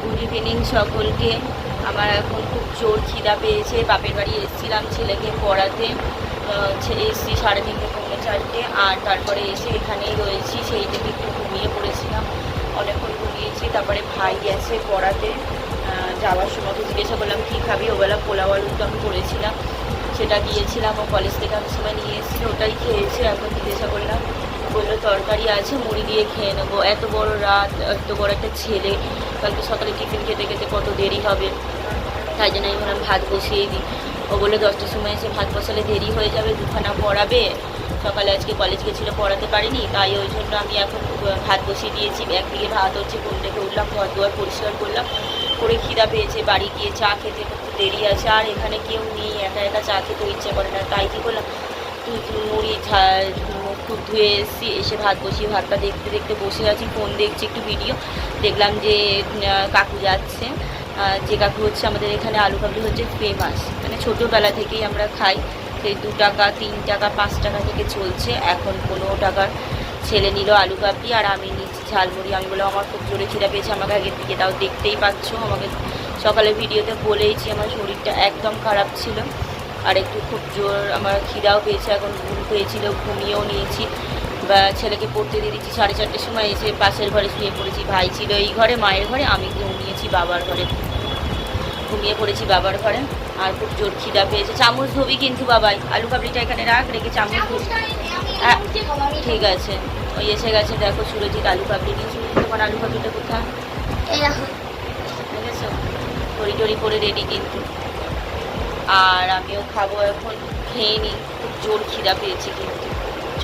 Good evening সকলকে। আমার এখন খুব জোর খিদা পেয়েছে। বাপের বাড়ি এসেছিলাম ছেলেকে পড়াতে। এসছি সাড়ে তিনটে, পৌনে চারটে। আর তারপরে এসে এখানেই রয়েছি। সেই দিকে একটু ঘুমিয়ে পড়েছিলাম। অনেকক্ষণ ঘুমিয়েছি। তারপরে ভাই গেছে পড়াতে। যাওয়ার সময় তো জিজ্ঞাসা করলাম, কী খাবি? ওবেলা পোলাও আলুর দম করেছিলাম। সেটা গিয়েছিলাম ও কলেজ থেকে আমি সময় নিয়ে এসেছি। ওটাই খেয়েছে। এখন জিজ্ঞাসা করলাম বলল তরকারি আছে, মুড়ি দিয়ে খেয়ে নেব। এত বড় রাত, এত বড় একটা ছেলে। কালকে সকালে টিফিন খেতে খেতে কত দেরি হবে? তাই জন্য আমি বললাম ভাত বসিয়ে দিই। ও বলল, দশটার সময় এসে ভাত বসালে দেরি হয়ে যাবে, দুখানা পড়াবে। সকালে আজকে কলেজ গেছিল, পড়াতে পারিনি। তাই ওই জন্য আমি এখন ভাত বসিয়ে দিয়েছি। একদিকে ভাত হচ্ছে, ঘুম থেকে উঠলাম, ঘর দুয়ার পরিষ্কার করলাম। করে খিদা পেয়েছে, বাড়ি গিয়ে চা খেতে একটু দেরি আছে। আর এখানে কেউ নেই, একা একা চা খেতে ইচ্ছে করে না। তাই কী করলাম? তুই মুড়ি ঝাল ধুয়ে এসেছি, এসে ভাত বসিয়ে, ভাতটা দেখতে দেখতে বসে আছি ফোন দেখছি, একটু ভিডিও দেখলাম যে কাকু যাচ্ছে। যে কাকু হচ্ছে আমাদের এখানে আলু কাবলি হচ্ছে ফেমাস মানে ছোটোবেলা থেকেই আমরা খাই। সেই দু টাকা, তিন টাকা, পাঁচ টাকা থেকে চলছে। এখন পনেরো টাকার ছেলে নিল আলু কাবলি আর আমি নিচ্ছি ঝালমুড়ি। আমি বললাম, আমার খুব জোরে খিদা পেয়েছে, আমাকে আগের দিকে তাও দেখতেই পাচ্ছ। আমাকে সকালে ভিডিওতে বলেইছি, আমার শরীরটা একদম খারাপ ছিল। আর একটু খুব জোর আমার খিদাও পেয়েছে এখন ঘুম পেয়েছিল ঘুমিয়েও নিয়েছি। বা ছেলেকে পড়তে দিয়ে দিচ্ছি সাড়ে চারটের সময় এসে পাশের ঘরে শুয়ে পড়েছি। ভাই ছিল এই ঘরে মায়ের ঘরে আমি ঘুমিয়েছি বাবার ঘরে। ঘুমিয়ে পড়েছি বাবার ঘরে আর খুব জোর খিদা পেয়েছে। চামচ ধোবি কিন্তু বাবাই আলু কাবলিটা এখানে রাখ রেখে চামচ ধোবি। হ্যাঁ, ঠিক আছে। ওই এসে গেছে দেখো সুরজিৎ আলু কাবলি নিয়ে। সুরজিৎ তোমার আলু কাবলিটা কোথায়? বুঝেছ তরি টরি করে রেডি কিন্তু। আর আমিও খাব এখন। খেয়ে নিই খুব জোর খিদা পেয়েছি কিন্তু।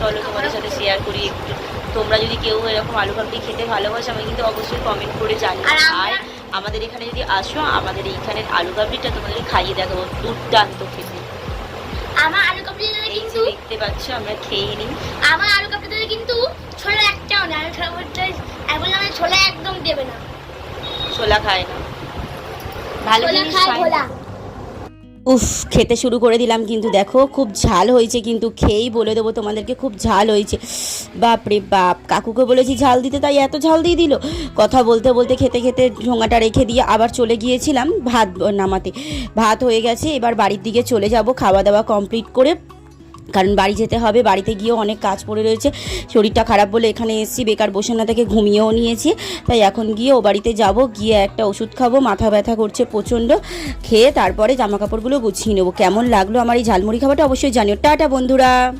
চলো তোমাদের সাথে শেয়ার করি একটু। তোমরা যদি কেউ এরকম আলু কাবলি খেতে ভালোবাসো আমি কিন্তু অবশ্যই কমেন্ট করে জানি আর আমাদের এখানে যদি আসো আমাদের এইখানের আলু কাবলিটা তোমাদের খাইয়ে দেখাবো দুর্দান্ত খেতে। আমার আলু কাবলি কিন্তু দেখতে পাচ্ছ আমরা খেয়ে নিই আমার আলু কাবলি কিন্তু ছোলা একটাও না আলু আমার ছোলা একদম দেবে না। ছোলা খায় না। ভালো ছোলা জিনিস খায় খায় না। ভোলা। উফ, খেতে শুরু করে দিলাম কিন্তু দেখো, খুব ঝাল হয়েছে কিন্তু খেয়েই বলে দেবো তোমাদেরকে, খুব ঝাল হয়েছে। বাপরে বাপ, কাকুকে বলেছি ঝাল দিতে, তাই এত ঝাল দিয়ে দিল। কথা বলতে বলতে খেতে খেতে ঢোঙাটা রেখে দিয়ে আবার চলে গিয়েছিলাম ভাত নামাতে। ভাত হয়ে গেছে, এবার বাড়ির দিকে চলে যাব, খাওয়া দাওয়া কমপ্লিট করে কারণ বাড়ি যেতে হবে, বাড়িতে গিয়েও অনেক কাজ পড়ে রয়েছে। শরীরটা খারাপ বলে এখানে এসছি, বেকার বসে না থেকে ঘুমিয়েও নিয়েছি। তাই এখন গিয়ে ও বাড়িতে যাব, গিয়ে একটা ওষুধ খাব, মাথা ব্যথা করছে প্রচণ্ড। খেয়ে তারপরে জামা কাপড়গুলো গুছিয়ে নেব। কেমন লাগল আমার এই ঝালমুড়ি খাবারটা অবশ্যই জানিও। টাটা বন্ধুরা!